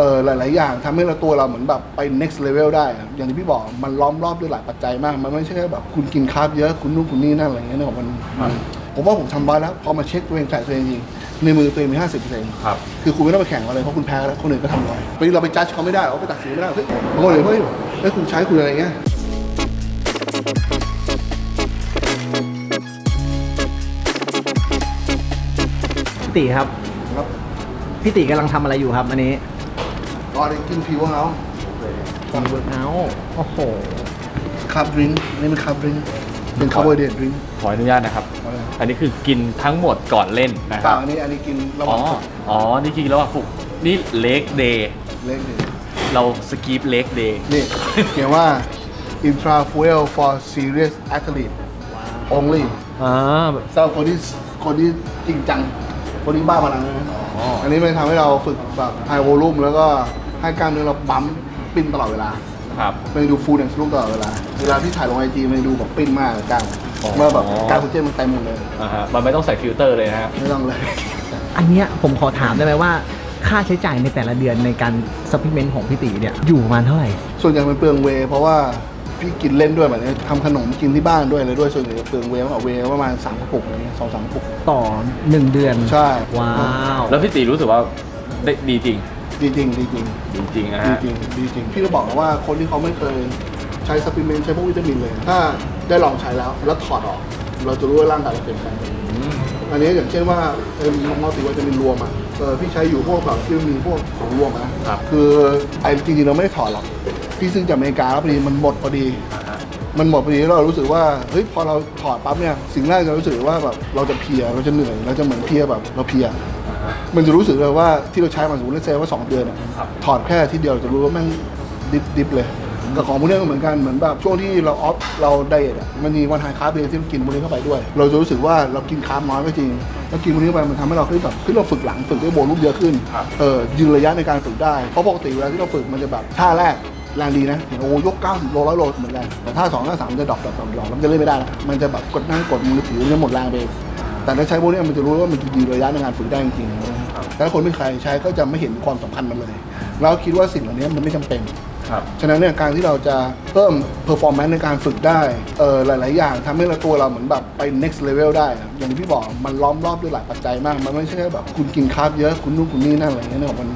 เออหลาย ๆ อย่างทำให้เราตัวเราเหมือนแบบไป next level ได้อะอย่างที่พี่บอกมันล้อมรอบด้วยหลายปัจจัยมาก มันไม่ใช่แค่แบบคุณกินคาร์บเยอะคุณนู่นคุณนี่นั่นอะไรเงี้ยเนี่ยมันมันผมว่าผมทำไว้แล้วพอมาเช็คตัวเองแข่ตัวเองจริงในมือตัวเองมี50%ครับคือคุณไม่ต้องไปแข่งอะไรเพราะคุณแพ้แล้วคนอื่นก็ทำไว้วันนี้เราไปจัดเขาไม่ได้เราไปตัดสินไม่ได้เฮ้ยบางคนเลยเฮ้ยเฮ้ยคุณใช้คุณอะไรเงี้ยพี่ติครับ ครับ พี่ติกำลังทำอะไรอยู่ครับอันนี้ ตอนนี้กินผิวของเขาฟังเวิร์กเอาโอ้โหคาร์บดริงนี่เป็นคาร์บดริงเป็นคาร์โบไฮเดรตดริง ขออนุญาตนะครับ อันนี้คือกินทั้งหมดก่อนเล่นนะคเปรัล่าบ อันนี้อันนี้กินระหอ๋ว่าองฝึกอ๋อ นี่กินแล้วอะฟุกนี่เล็กเดย์ เล่นเลยเราสกีปเล็กเดย์ นี่เขียนว่า intra fuel for serious athlete only อ่าสำหรับคนที่คนที่จริงจัง คนที่บ้าพลังนะอ๋ออัอันนี้มันทำให้เราฝึกแบบ high volume แล้วก็ให้กล้ามเนื้อเราปั๊มปิ้นตลอดเวลา ครับ มันดูฟูลแอนด์สลูตลอดเวลา เวลาที่ถ่ายลงไอจีมันดูแบบปิ้นมากกล้ามอ๋อ เมื่อแบบกล้ามคุณเจนมันเต็มหมดเลย อ่าฮะมันไม่ต้องใส่ฟิลเตอร์เลยนะฮะ ไม่ต้องเลย อันเนี้ยผมขอถามได้ไหมว่า ค่าใช้จ่ายในแต่ละเดือนในการซัพพลิเมนต์ของพี่ติเนี่ยอยู่ประมาณเท่าไหร่ ส่วนใหญ่มันเปลืองเวย์เพราะว่า พี่กินเล่นด้วยแบบนี้ทำขนมกินที่บ้านด้วยอะไรด้วยส่วนใหญ่จะเปลืองเวย์มากกว่าเวย์ประมาณสามกระปุกอะไรเงี้ยสองสามกระปุกต่อหนึ่งเดือน ใช่ว้าว แล้วพี่ตีรู้สึกว่าได้ดีจริง ดีจริงดีจริงดีจริงนะดีฮะ จริงดีจริงพี่จะบอกนะว่าคนที่เขาไม่เคยใช้ซัพพลิเมนต์ใช้พวกวิตามินเลย ถ้าได้ลองใช้แล้วแล้วถอดออก เราจะรู้ว่าร่างกายเราเปลี่ยนแปลงไป อันนี้อย่างเช่นว่าเอ็มมัลติวิตามินรวมอะเออพี่ใช้อยู่พวกแบบที่มีพวกของรวมนะครับ คือไอ้จริงๆเราไม่ได้ถอดหรอก พี่ซึ่งจากอเมริกาแล้วพอดีมันหมดพอดีอ่าฮะมันหมดพอดีแล้วเรารู้สึกว่าเฮ้ยพอเราถอดปั๊บเนี่ยสิ่งแรกจะรู้สึกว่าแบบเราจะเพลียเราจะเหนื่อยเราจะเหมือนเพลียแบบเราเพลียอ่าฮะมันจะรู้สึกเลยว่าที่เราใช้มาสมมติเลเซว่า 2 เดือนอะครับถอดแค่ที่เดียวจะรู้ว่าแม่งดิบดิบเลยกับของพวกนี้ก็เหมือนกันเหมือนแบบช่วงที่เราออฟเราไดเอทอะมันมีวันไฮคาร์บเดย์ที่เรากินพวกนี้เข้าไปด้วย เราจะรู้สึกว่าเรากินคาร์บน้อยก็จริงแล้วกินพวกนี้เข้าไปมันทำให้เราขึ้นแบบขึ้นเราฝึกหลังฝึกด้วยโวลูมเยอะขึ้นครับเออยืนระยะในการฝึกได้เพราะปกติเวลาที่เราฝึกมันจะแบบท่าแรก แรงดีนะโอ้โหยก 90 โลร้อยโลเหมือนกันแต่ท่าสองท่าสามมันจะดรอปดรอปดรอปดรอปแล้วมันจะเล่นไม่ได้ละมันจะแบบกดนั่งกดมือถือมันจะหมดแรงไปเองแต่ถ้าใช้พวกนี้มันจะรู้ว่ามันจะยืนระยะในการฝึกได้จริงๆแต่ถ้าคนไม่เคยใช้ก็จะไม่เห็นความสำคัญมันเลยแล้วคิดว่าสิ่งเหล่านี้มันไม่จำเป็นครับฉะนั้นเนี่ยการที่เราจะเพิ่ม performance ในการฝึกได้เออหลาย ๆ อย่างทำให้เราตัวเราเหมือนแบบไป next level ได้อะอย่างที่พี่บอกมันล้อมรอบด้วยหลายปัจจัยมาก มันไม่ใช่แค่แบบคุณกินคาร์บเยอะคุณนู่นคุณนี่นั่นอะไรเงี้ยเนี่ยมัน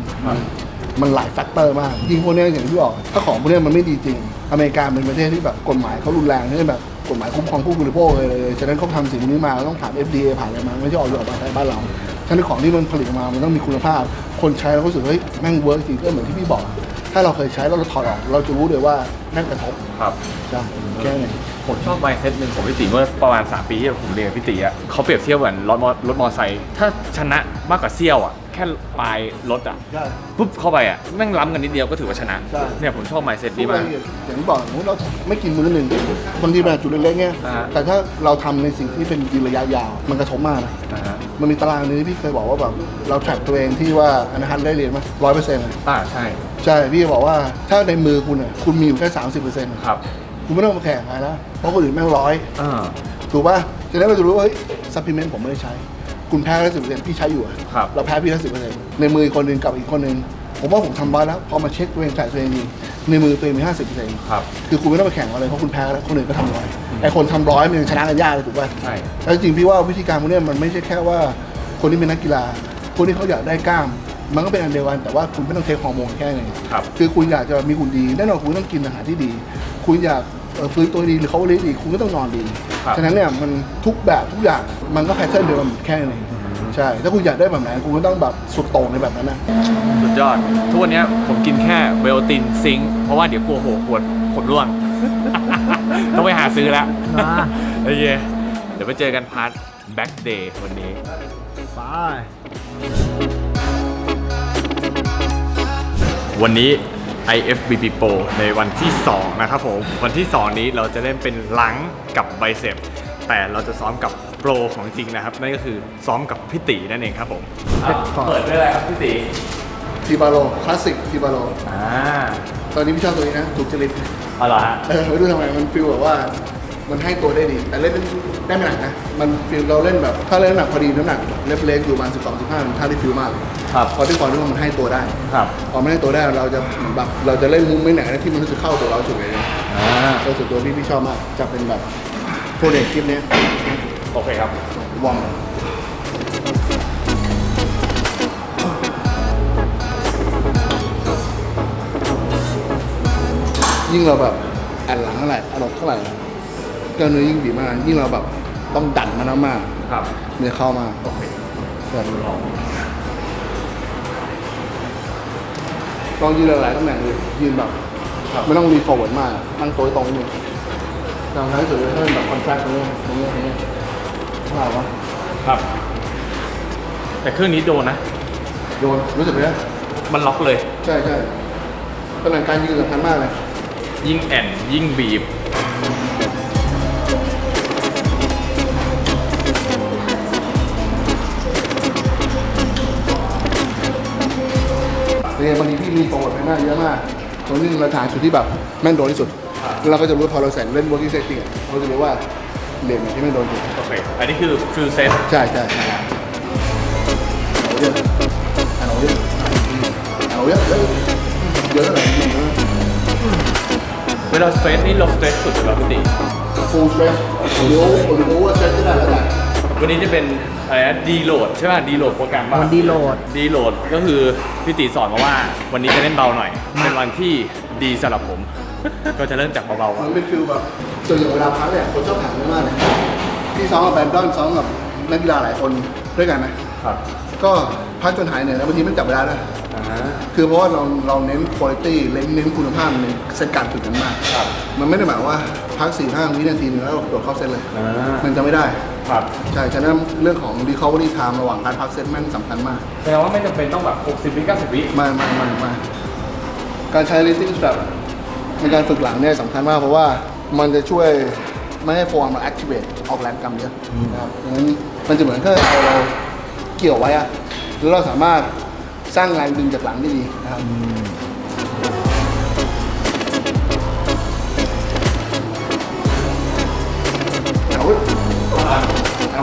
มันหลายแฟกเตอร์มากยิ่งพวกเนี้ยอย่างที่บอกถ้าของพวกเนี้ยมันไม่ดีจริง อเมริกาเป็นประเทศที่แบบกฎหมายเขารุนแรงใช่แบบกฎหมายคุ้มครองผู้บริโภคเลยเลยฉะนั้นเขาทำสิ่งนี้มาต้องผ่าน FDA ผ่านอะไรมา ไม่ใช่ออกอยู่ออกมาใช้บ้านเรา ฉะนั้นของที่มันผลิตออกมา มันต้องมีคุณภาพ คนใช้แล้วก็รู้สึกเฮ้ยแม่งเวิร์กจริงก็เหมือนที่พี่บอก ถ้าเราเคยใช้แล้วเราถอดออก เราจะรู้เลยว่าแม่งกระทบครับ ใช่แค่ไหนผมชอบไมเซ็ตหนึ่งของพี่ตีเมื่อประมาณ 3 ปีที่ผมเรียนกับพี่ตีอะเขาเปรียบเทียบเหมือนรถมอรถมอไซค์ถ้าชนะมากกว่าเซี่ยวอะ แค่ปลายรถอะใช่ ปุ๊บเข้าไปอะแม่งล้ำกันนิดเดียวก็ถือว่าชนะใช่ เนี่ยผมชอบไมเซ็ตทุนี้กรามายกละเอียดอย่างที่บอกสมมติเราไม่กินมื้อหนึ่งบางทีแบบจุดเล็กๆเงี้ยอ่าฮะแต่ถ้าเราทำในสิ่งที่เป็นกินระยะยาว มันกระทบมากนะนะฮะมันมีตารางหนึงที่พี่เคยบอกว่าแบบเราแทร็กตัวเองที่ว่าอนาฮันได้เรียนมาร้อยเปอร์เซ็นต์อ่าใช่ ใช่พี่บอกว่าถ้าในมือคุณอะคุณมีอยู่แค่สามสิบเปอร์เซ็นต์ครับคุณไม่ต้องมาแข่งใครแล้วเพราะคนอื่นแม่งร้อยอ่าถูกป่ะจะได้เราจะรู้ว่าเฮ้ยซัพพลิเมนต์ผมไม่ได้ใช้ คุณแพ้แค่สิบเปอร์เซ็นต์พี่ใช้อยู่อะครับเราแพ้พี่แค่สิบเปอร์เซ็นต์ในมืออีกคนหนึ่งกับอีกคนหนึ่งผมว่าผมทำไว้แล้วพอมาเช็คตัวเองจ่ายตัวเองดีในมือตัวเองมีห้าสิบเปอร์เซ็นต์ครับคือคุณไม่ต้องไปแข่งอะไรเพราะคุณแพ้แล้วคนอื่นก็ทำร้อยไอ้คนทำร้อยมันยังชนะกันยากเลยถูกป่ะใช่แล้วจริงๆพี่ว่าวิธีการพวกเนี้ยมันไม่ใช่แค่ว่าคนที่เป็นนักกีฬาคนที่เขาอยากได้กล้าม มันก็เป็นอันเดียวกันแต่ว่าคุณไม่ต้องเทคฮอร์โมนแค่ไหนครับ คือคุณอยากจะมีหุ่นดีแน่นอนคุณต้องกินอาหารที่ดี คุณอยากเอ่อฟื้นตัวดีหรือเขาเลี้ยดี คุณก็ต้องนอนดี ครับ ฉะนั้นเนี่ยมันทุกแบบทุกอย่างมันก็แพทเทิร์นเดียวกันแค่นั้นเองใช่ ถ้าคุณอยากได้แบบไหนคุณก็ต้องแบบสุดโต่งในแบบนั้นนะ สุดยอด ทุกวันเนี้ยผมกินแค่เบลตินซิงค์เพราะว่าเดี๋ยวกลัวหัวปวดผมร่วง ต้องไปหาซื้อแล้วอ่าโอเคเดี๋ยวไปเจอกันพาร์ทแบ็กเดย์วันนี้ ไป วันนี้ IFBB Pro ในวันที่ 2 นะครับผม วันที่ 2 นี้เราจะเล่นเป็นหลังกับไบเซปแต่เราจะซ้อมกับโปรของจริงนะครับ นั่นก็คือซ้อมกับพี่ตีนั่นเองครับผมเปิดด้วยอะไรครับพี่ตีทีบาโลคลาสสิกทีบาโลอ่าตอนนี้พี่ชอบตัวนี้นะถูกจริตเอาเหรอฮะเออไม่รู้ทำไมมันฟีลแบบว่า มันให้ตัวได้ดี แต่เล่นได้ไม่หนักนะ มันฟิลเราเล่นแบบ ถ้าเล่นน้ำหนักพอดีน้ำหนักเล็กเล็กอยู่ประมาณ12 15มันท่าได้ฟิลมากเลยครับพอที่พอที่ว่ามันให้ตัวได้ครับพอไม่ให้ตัวได้เราจะเหมือนแบบเราจะเล่นมุมไม่ไหนนะที่มันรู้สึกเข้าตัวเราสุดเลยอ่าก็ส่วนตัวพี่พี่ชอบมาก จะเป็นแบบโปรเจกต์คลิปเนี้ยโอเคครับวอร์มยิ่งเราแบบแอนหลังเท่าไหร่อนอกเท่าไหร่ กล้ามเนื้อยิ่งดีมากยิ่งเราแบบต้องดันมันมากครับๆเนี่ยเข้ามาโอเคแบบลองยืนหลายๆตำแหน่งเลยยืนแบบไม่ต้องรีฟอร์เวิร์ดมากนั่งตัวตรงนี่ทำท้ายสุดเลยให้มันแบบคอนแทคตรงนี้ตรงนี้ตรงนี้เท่าไหร่วะครับ แต่เครื่องนี้โดนนะโยนรู้สึกไหมมันล็อกเลย ใช่ใช่ตำแหน่งการยืนสำคัญมากเลย ยิ่งแอนยิ่งบีบเนี่ยบ มีโปรโมทไปหน้าเยอะมากตรงนี้เราถ่ายจุดที่แบบแม่นโดนที่สุดแล้วเราก็จะรู้พอเราใส่เล่น working setting อะเราจะรู้ว่าเหรียญไหนที่ไม่โดนจุดโอเค อันนี้คือฟิลเซตใช่ใช่ใช่เอาเยอะเอาเยอะเอาเยอะเยอะเยอะเท่าไหร่เวลาสเตรสนี่ลงสเตรสสุดเลยป่ะพี่ติฟูลสเตรสหรือหรือโอเวอร์สเตรสก็ได้แล้วแต่ วันนี้จะเป็นอะไรนะดีโหลดใช่ป่ะดีโหลดโปรแกรมป่ะมันดีโหลด ดีโหลดก็คือพี่ติสอนมาว่า วันนี้จะเล่นเบาหน่อย เป็นวันที่ดีสำหรับผม ก็จะเริ่มจากเบาๆก่อมันนเป็นฟิลแบบส่วนใหญ่เวลาพักเนี่ยคนชอบถามเยอะมากเลยพี่ซ้อมกับแบนดอนซ้อมกับนักกีฬาหลายคนด้วยกันนะครับก็พักจนหายเหนื่อยแล้วบางทีมันจับเวลาด้วยอ่าคือเพราะว่าเราเราเน้นคุณภาพเน้นเน้นคุณภาพในเซตการฝึกกันมาก ครับมันไม่ได้หมายว่าพักสี่ห้าวินาทีนึงแล้วโดดเข้าเซตเลย อ่ามันจะไม่ได้ ครับใช่ฉะนั้นเรื่องของ recovery time ระหว่างการพักเซตแม่งสำคัญมากแปลว่าไม่จำเป็นต้องแบบ 60วิ90วิมามามามาการใช้ lifting strap ในการฝึกหลังเนี่ยสำคัญมากเพราะว่ามันจะช่วยไม่ให้โฟมมัน activate ออกแรงกำเยอะนะครับดังนั้นมันจะเหมือนถ้าเอาเราเกี่ยวไว้อะแล้วเราสามารถสร้างแรงดึงจากหลังได้ดีนะครับ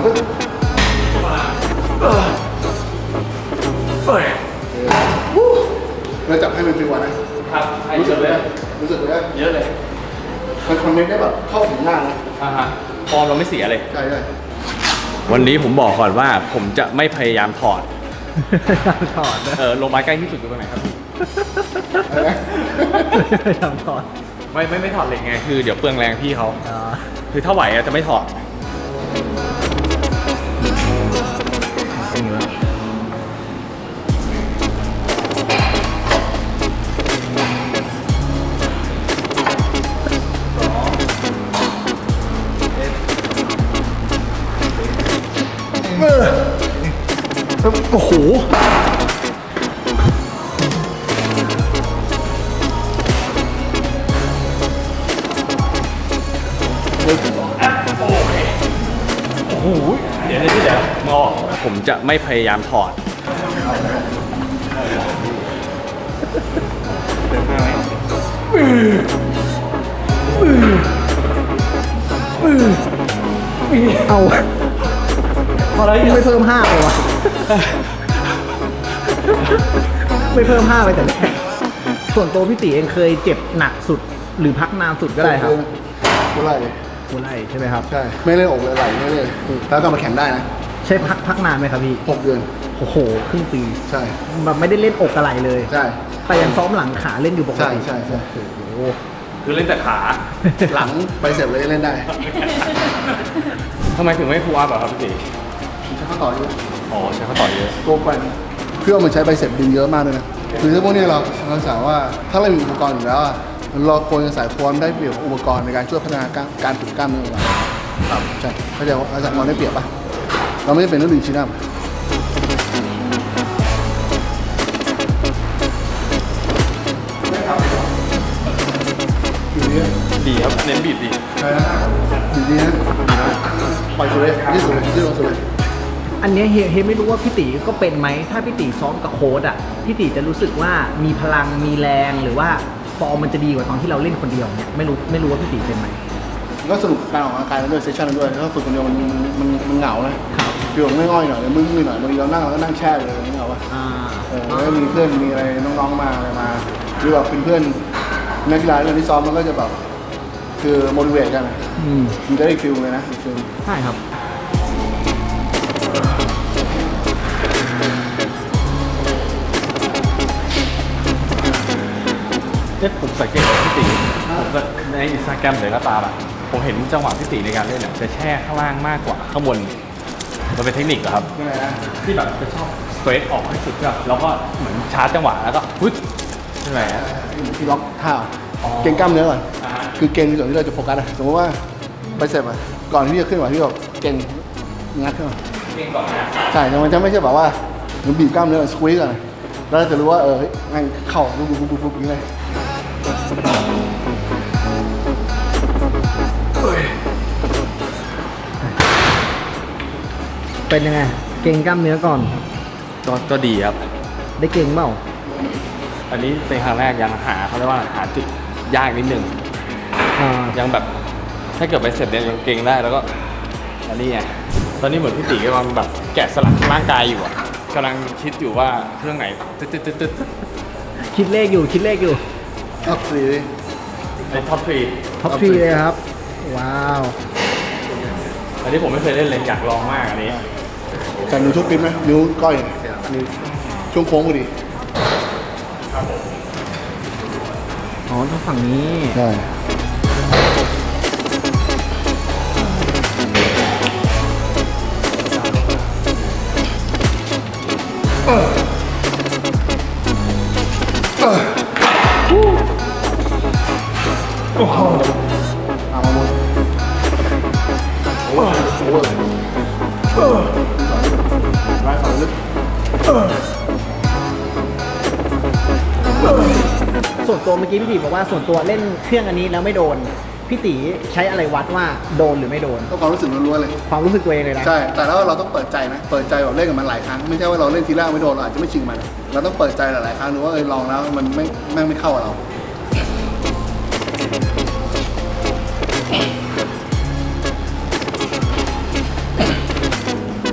เอาเว้ยเฮ้เราจับให้มันฟิวอะนะ ครับให้เยอะเลยรู้สึกเลยเยอะเลยมันคอนเนคได้แบบเข้าถึงหน้านะอ่าฮะฟอร์มเราไม่เสียเลย ใช่ใช่วันนี้ผมบอกก่อนว่าผมจะไม่พยายามถอด ถอดนะเออโรงพยาใกล้ที่สุดอยู่ตรงไหนครับพี่อะไรนะทำถอด ไม่ไม่ไม่ถอดเหล็กไงคือเดี๋ยวเปลืองแรงพี่เขาอ่าคือถ้าไหวอะจะไม่ถอด จะไม่พยายามถอดเดินหน้าไหมเอาพอแล้วไม่เพิ่มห้าเลยวะไม่เพิ่มห้าไปแต่แรกส่วนตัวพี่ตีเองเคยเจ็บหนักสุดหรือพักนานสุดก็ได้ครับกูไล่กูไล่ใช่ไหมครับ ใช่ ไม่เล่นอกเลยไหลไม่เลยแล้วก็มาแข่งได้นะ ใช่พักพักนานไหมครับพี่ หกเดือน โอ้โหครึ่งปีใช่ แบบไม่ได้เล่นอกอะไรเลย ใช่ แต่ยังซ้อมหลังขาเล่นอยู่ปกใช่ติใช่ใช่โอ้โหคือเล่นแต่ขา หลังไปเสร็จเลยเล่นได้ทำไมถึงไม่พูอัพอะครับพี่ตีใช้ข้อต่อเยอะอ๋อใช้เขาต่อยเยอะตัวไปเพื่อมันใช้ใบเสร็จดึงเยอะมากเลยนะคือถ้าพวกนี้เราเราสามว่าถ้าเรามีอุปกรณ์อยู่แล้วอะเราควรจะใส่ความได้เปรียบของอุปกรณ์ในการช่วยพัฒนาการการฝึกกล้ามเนื้อของเราครับใช่เข้าใจว่าอาจารย์ความได้เปรียบปะ เราไม่ได้เป็นเรื่องดึงชิ้นอัพอยู่ดีนะดีครับ เน้นบีบดีใช่นะอยู่ดีนะปล่อยสุดเลยยืดสุดเลยยืดลงสุดเลยอันเนี้ยเฮียเฮียไม่รู้ว่าพี่ตีก็เป็นไหม ถ้าพี่ตีซ้อมกับโค้ดอะพี่ตีจะรู้สึกว่ามีพลังมีแรงหรือว่าฟอร์มมันจะดีกว่าตอนที่เราเล่นคนเดียวเนี่ยไม่รู้ไม่รู้ว่าพี่ตีเป็นไหม ก็สนุกกับการออกกำลังกายนั้นด้วยเซสชั่นนั้นด้วยถ้าฝึกคนเดียวมันมันมันเหงานะฟีลไม่ง่อยหน่อยมึนๆหน่อยบางทีเรานั่งเราก็นั่งแช่เลยนี่เหงาวะอ่าเออแล้วก็มีเพื่อนมีอะไรน้องๆมาอะไรมาหรือแบบเป็นเพื่อนนักกีฬาเรื่องที่ซ้อมมันก็จะแบบคือโมดิเวตกันอะอืมมันจะได้ฟิลเลยนะอีกฟิล ใช่ครับเนี่ยผมสังเกตว่าพี่ตีผมก็ในอินสตาแกรมเลยก็ตามอะ ผมเห็นจังหวะพี่ตีในการเล่นเนี่ยจะแช่ข้างล่างมากกว่าข้างบนมันเป็นเทคนิคเหรอครับ ใช่ไหมฮะที่แบบจะชอบสเตรทออกให้สุดแบบแล้วก็เหมือนชาร์จจังหวะแล้วก็ปึ๊ดใช่ไหมฮะ ที่ล็อกท่าอ๋อเก่งกล้ามเนื้อก่อน อ่าฮะ คือเก่งส่วนที่เราจะโฟกัสอะสมมติว่าไปเสร็จอะก่อนที่จะขึ้นไหวที่แบบเก่งงัดขึ้นมาเก่งก่อนนะใช่แต่มันจะไม่ใช่แบบว่าหมันบีบกล้ามเนื้อสควีซอะแล้วเราจะรู้ว่าเออเฮ้ยแม่งเข้าปุ๊บปุ๊บปุ๊บปุ๊บอย่างนี้เลย เป็นยังไง เก่งกล้ามเนื้อก่อน ก็ก็ดีครับ ได้เก่งเปล่า อันนี้เป็นครั้งแรกยังหาเขาเรียกว่าหาจุดยากนิดนึงอ่า ยังแบบถ้าเกิดไปเสร็จเนี่ยยังเก่งได้แล้วก็อันนี้ไงตอนนี้เหมือนพี่ตีกำลังแบบแกะสลักร่างกายอยู่อะกำลังคิดอยู่ว่าเครื่องไหนตึ๊ดตึ๊ดตึ๊ดตึ๊ดคิดเลขอยู่ คิดเลขอยู่อัพฟรีในท็อปทรีท็อปทรีเลยครับ ว้าว อันนี้ผมไม่เคยเล่นเลยอยากลองมากอันนี้ แต่นิ้วทุกปิ๊บไหมนิ้วก้อยนิ้วช่วงโค้งพอดี อ๋อต้องฝั่งนี้ใช่ บอกว่าส่วนตัวเล่นเครื่องอันนี้แล้วไม่โดน พี่ตีใช้อะไรวัดว่าโดนหรือไม่โดน ต้องความรู้สึกล้วนๆเลย ความรู้สึกตัวเองเลยนะ ใช่ แต่แล้วเราต้องเปิดใจนะ เปิดใจแบบเล่นกับมันหลายครั้ง ไม่ใช่ว่าเราเล่นทีแรกไม่โดนเราอาจจะไม่ชิงมัน เราต้องเปิดใจหลายๆครั้งดูว่าเออลองแล้วมันไม่แม่งไม่เข้ากับเรา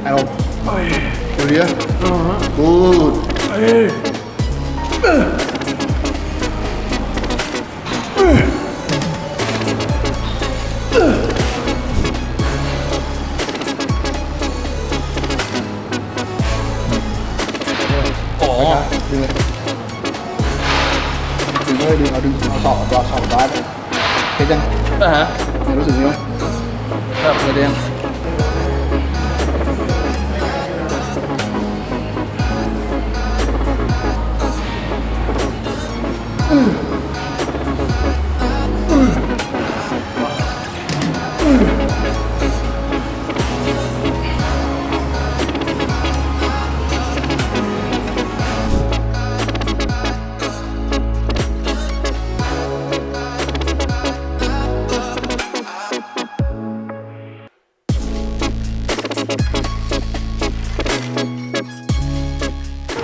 ไอ้ลงเดี๋ยวนี้กูด เห็นยังนะฮะเนี่ยรู้สึกนี้ไหมครับเห็นยัง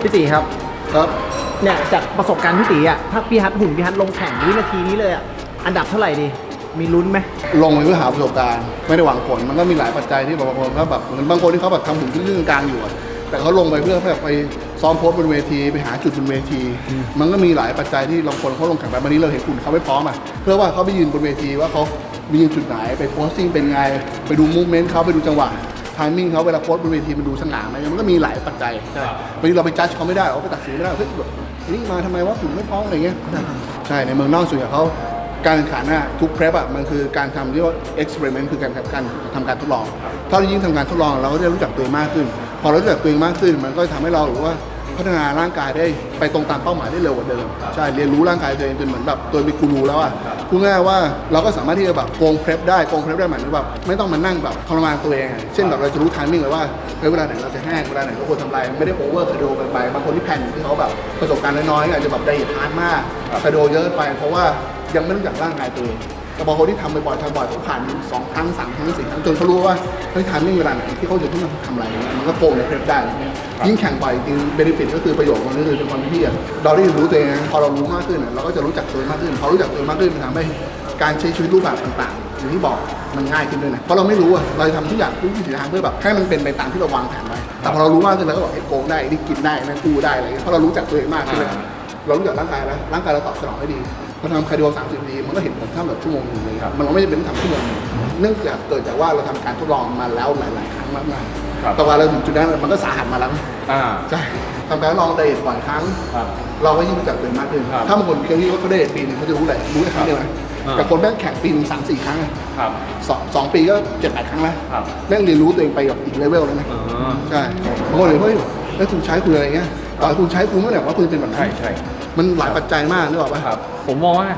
พี่ตีครับครับเนี่ยจากประสบการณ์พี่ตีอะถ้าพี่ฮัทหุ่นพี่ฮัทลงแข่งวินาทีนี้เลยอะอันดับเท่าไหร่ดี มีลุ้นไหมลงไปเพื่อหาประสบการณ์ ไม่ได้หวังผลมันก็มีหลายปัจจัยที่แบบบางคนเขาแบบเหมือนบางคนที่เขาแบบทำหุ่นที่เรื่องกลางอยู่อะแต่เขาลงไปเพื่อแบบไปซ้อมโพสบนเวทีไปหาจุดบนเวที มันก็มีหลายปัจจัยที่บางคนเขาลงแข่งไปวันนี้เราเห็นหุ่นเขาไม่พร้อมอะเพื่อว่าเขาไปยืนบนเวทีว่าเขามียืนจุดไหนไปโพสติ้งเป็นไง ไปดูมูฟเมนต์เขาไปดูจังหวะ ทามมิ่งเขาเวลาโพสบนเวทีมันดูสง่าไหมมันก็มีหลายปัจจัยใช่บางทีเราไปจัดเขาไม่ได้เราไปตัดสินไม่ได้เฮ้ยแบบนี่มาทำไมว่าหุ่นไม่พร้อมอะไรเงี้ยใช่ในเมืองนอกส่วนใหญ่เขาการแข่งขันน่ะทุกเพร p อะมันคือการทำเรียกว่า experiment คือการทำการทำการทดลอง ถ้าเรายิ่งทำการทดลองเราก็จะรู้จักตัวเองมากขึ้น พอเรารู้จักตัวเองมากขึ้น มันก็ทำให้เรารู้ว่า พัฒนาร่างกายได้ไปตรงตามเป้าหมายได้เร็วกว่าเดิมใช่เรียนรู้ร่างกายตัวเองจนเหมือนแบบตัวเป็นกูรูแล้วอะพูดง่ายว่าเราก็สามารถที่จะแบบโกงเพร p ได้โกงเพร p ได้หมายถึงแบบไม่ต้องมานั่งแบบทรมานตัวเองเช่นแบบเราจะรู้ทามมิ่งเลยว่าเวลาไหนเราจะแห้งเวลาไหนเราควรทำอะไรไม่ได้โอเวอร์คาร์โดกันไปบางคนที่แผ่นที่เขาแบบประสบการณ์น้อยๆอาจจะแบบไดเอทาร์ดมากคาร์โดเยอะไป เพราะว่ายังไม่รู้จักร่างกายตัวเอง แต่บางคนที่ทำบ่อยๆทำบ่อยเขาผ่านสองครั้งสามครั้งสี่ครั้งจนเขารู้ว่าเฮ้ยทานไม่เวลาไหนที่เขาจะต้องทำอะไรนะมันก็โกงในเพลได้ ยิ่งแข่งบ่อยจริงเบนฟิตก็คือประโยชน์มันก็คือเป็นความที่อะเราได้เรียนรู้ตัวเองพอเรารู้มากขึ้นอะเราก็จะรู้จักตัวเองมากขึ้นพอรู้จักตัวเองมากขึ้นมันทำให้การใช้ชีวิตรูปแบบต่างๆอย่างที่บอกมันง่ายขึ้นด้วยนะเพราะเราไม่รู้อะเราจะทำทุกอย่างทุกวิถีทางเพื่อแบบให้มันเป็นไปตามที่เราวางแผนไว้แต่พอเรารู้มากขึ้นแล้วก็บอกไอ้โกงได้ไอ้นี่กินได้นั่นกู้ได้อะไรเพราะเรารู้จักตัวเองมากขึ้นเลยเรารู้จักร่างกายแล้วร่างกายเราตอบสนองได้ดี พอทำคาร์ดิโอ30นาทีมันก็เห็นผลข้ามแบบชั่วโมงหนึงเลยครับมันไม่จำเป็นต้องทำชั่วโมงหนึ่งเนื่องจากเกิดจากว่าเราทำการทดลองมาแล้วหลาย ๆ ครั้งมากมายครับแต่ว่าเราถึงจุดนั้นมันก็สาหัสมาแล้วอ่า ใช่ทำการทดลองไดเอทบ่อยครั้ง ครับ เราก็ยิ่งรู้จักตัวเองมากขึ้น ครับถ้าบางคนเคยที่เขาได้ปีหนึงเขาจะรู้เลยรู้แค่ครั้งเดียวนะอ่า แต่คนแม่งแข่งปีหนึงสามสี่ครั้งอะครับ สองสองปีก็เจ็ดแปดครั้งแล้วครับ แม่งเรียนรู้ตัวเองไปกับอีกเลเวลแล้วนะ อ๋อ ใช่บางคนเลยเฮ้ยแล้วคุณใช้คุณอะไรเงี้ยต่อให้คุณใช้คุณเมื่อไหร่ว่าคุณจะเป็นแบบนั้นใช่ใช่ มันหลายปัจจัยมากนึกออกปะ ครับผมมองว่า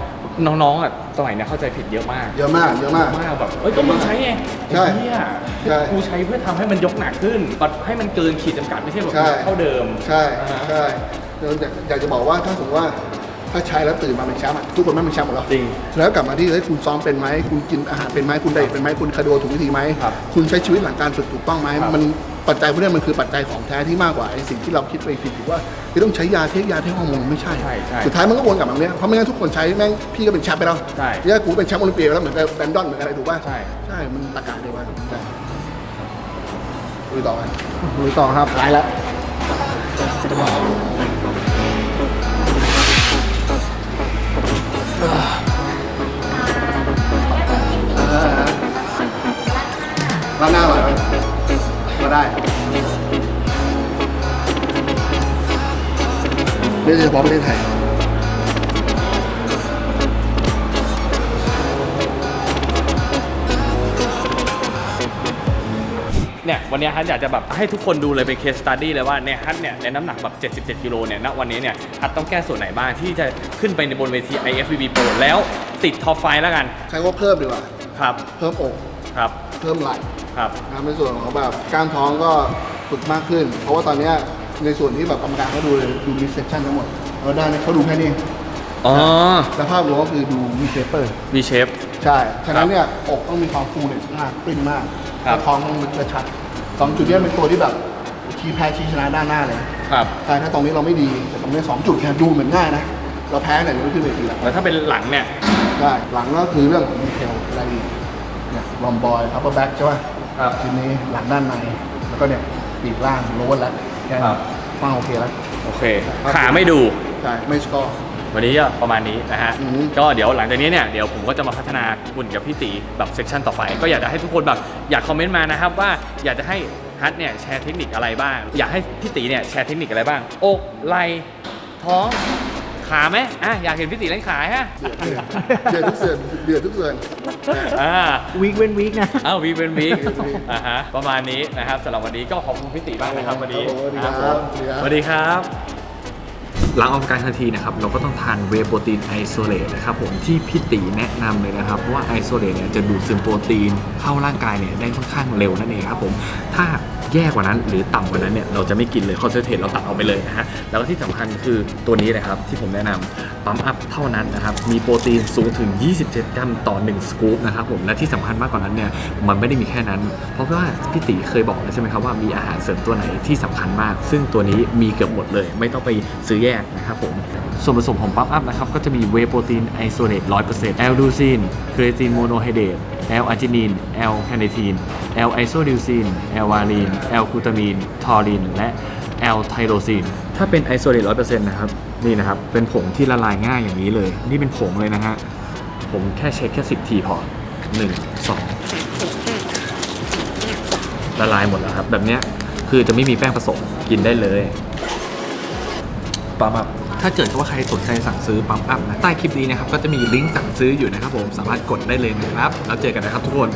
น้องๆอะสมัยเนี้ยเข้าใจผิดเยอะมากเยอะมากเยอะมากมากแบบเอ้ยก็มึงใช้ไงใช่ไอ้เหี้ยใช่กูใช้เพื่อทำให้มันยกหนักขึ้นแบบให้มันเกินขีดจำกัดไม่ใช่แบบใช่ เท่าเดิมใช่อ่าฮะ ใช่เราอยากอยากจะบอกว่าถ้าสมมติว่าถ้าใช้แล้วตื่นมาเป็นแชมป์อะทุกคนไม่เป็นแชมป์หมดแล้วจริงแล้วกลับมาที่เฮ้ยคุณซ้อมเป็นไหมคุณกินอาหารเป็นไหมคุณไดเอทเป็นไหมคุณคาร์ดิโอถูกวิธีไหมครับคุณใช้ชีวิตหลังการฝึกถูกต้องไหมครับ มัน ปัจจัยพวกนี้มันคือปัจจัยของแท้ที่มากกว่าไอ้สิ่งที่เราคิดไปผิดหรือว่าที่ต้องใช้ยาเทคยาเทคฮอร์โมนไม่ใช่ ใช่ใช่สุดท้ายมันก็วนกลับมาตรงเนี้ยเพราะไม่งั้นทุกคนใช้แม่งพี่ก็เป็นแชมป์ไปแล้วใช่เนี่ยกูเป็นแชมป์โอลิมปิกไปแล้วเหมือนกับแบนดอนเหมือนอะไรถูกป่ะใช่ ใช่มันตะการเดียวกันใช่ลุยต่อกันลุยต่อครับหลายแล้วร้านหน้าอร่อยไหม ก็ได้ไม่ใช่เฉพาะประเทศไทยเนี่ยวันเนี้ยฮัทอยากจะแบบให้ทุกคนดูเลยเป็นเคสตัดดี้เลยว่าเนี่ยฮัทเนี่ยในน้ำหนักแบบ 77กิโลเนี่ยณวันนี้เนี่ยฮัทต้องแก้ส่วนไหนบ้างที่จะขึ้นไปในบนเวที IFBB Pro แล้วติดท็อปไฟแล้วกัน ใช้ว่าเพิ่มดีกว่า ครับ เพิ่มอกครับ เพิ่มไหล่ ครับ นะในส่วนของแบบกล้ามท้องก็ฝึกมากขึ้น เพราะว่าตอนเนี้ยในส่วนที่แบบกรรมการเขาดูเลยดูมิสเซชันทั้งหมดเราได้เนี่ยเขาดูแค่นี้อ๋อแล้วภาพรวมก็คือดูมีเชเปอร์มีเชฟ ใช่ฉะนั้นเนี่ยอกต้องมีความฟูเนี่ยมากปริ้นมากครับ แล้วท้องต้องลึกและชัดสองจุดเนี้เป็นตัวที่แบบชี้แพ้ชี้ชนะด้านหน้าเลยครับ ใช่ถ้าตรงนี้เราไม่ดีแต่ตรงนี้สองจุดเนี่ยดูเหมือนง่ายนะเราแพ้เนี่ยเราไม่ขึ้นเวทีแล้ว แล้วถ้าเป็นหลังเนี่ยใช่หลังก็คือเรื่องของดีเทลรายละเอียดเนี่ยลอมบอยอัปเปอร์แบ็กใช่ป่ะ ครับทีนี้หลังด้านในแล้วก็เนี่ยปีกล่างโลว์แล้วแค่ครันี้บฟังโอเคแล้ว โอเคขาไม่ดู ใช่ไม่สกอร์วันนี้ก็ประมาณนี้นะฮะ อืม ก็เดี๋ยวหลังจากนี้เนี่ย เดี๋ยวผมก็จะมาพัฒนาหุ่นกับพี่ตีแบบเซสชันต่อไป ก็อยากจะให้ทุกคนแบบอยากคอมเมนต์มานะครับว่าอยากจะให้ฮัทเนี่ยแชร์เทคนิคอะไรบ้าง อยากให้พี่ตีเนี่ยแชร์เทคนิคอะไรบ้าง อกไหล่ท้อง ขาไหมอะอยากเห็นพี่ตีเล่นขาฮะเดือดทุกเสือนเดือดทุกเสือนอ่า วีคเว้นวีคนะ อ้าววีเป็นวีคอ่าฮะประมาณนี้นะครับสำหรับวันนี้ก็ขอบคุณพี่ติมากนะครับวันนี้ครับผมสวัสดีครับสวัสดีครับหลังออกกำลังกายทันทีนะครับเราก็ต้องทานเวย์โปรตีนไอโซเลตนะครับผมที่พี่ตีแนะนำเลยนะครับ เพราะว่าไอโซเลตเนี่ยจะดูดซึมโปรตีนเข้าร่างกายเนี่ยได้ค่อนข้างเร็วนั่นเองครับผมถ้า แย่กว่านั้น หรือต่ำกว่านั้นเนี่ยเราจะไม่กินเลยคอนเซนเทรตเราตัดออกไปเลยนะฮะแล้วก็ที่สำคัญคือตัวนี้นะครับที่ผมแนะนำปั๊มอัพเท่านั้นนะครับมีโปรตีนสูงถึง 27 กรัมต่อ 1 สกู๊ปนะครับผมและที่สำคัญมากกว่านั้นเนี่ยมันไม่ได้มีแค่นั้น เพราะว่าพี่ตีเคยบอกแล้วใช่ไหมครับว่ามีอาหารเสริมตัวไหนที่สำคัญมาก ซึ่งตัวนี้มีเกือบหมดเลย ไม่ต้องไปซื้อแยกนะครับผมส่วนผสมของปั๊มอัพนะครับก็จะมีเวโปรตีนไอโซเลต100%แอลดูซินครีตินโมโนไฮเดรต แอลอาร์จินินแอลแคเนทีนแอลไอโซดิวซินแอลวาลีนแอลกูตามีน ทอริน และแอลไทโรซินถ้าเป็นไอโซเลต100%นต์นะครับ นี่นะครับ เป็นผงที่ละลายง่ายอย่างนี้เลย นี่เป็นผงเลยนะฮะ ผมแค่เช็คแค่10ทีพอ1 2ละลายหมดแล้วครับ แบบเนี้ยคือจะไม่มีแป้งผสมกินได้เลยปั๊มอัพ ถ้าเกิดว่าใครสนใจสั่งซื้อปั๊มอัพนะใต้คลิปนี้นะครับก็จะมีลิงก์สั่งซื้ออยู่นะครับผมสามารถกดได้เลยนะครับแล้วเจอกันนะครับทุกคน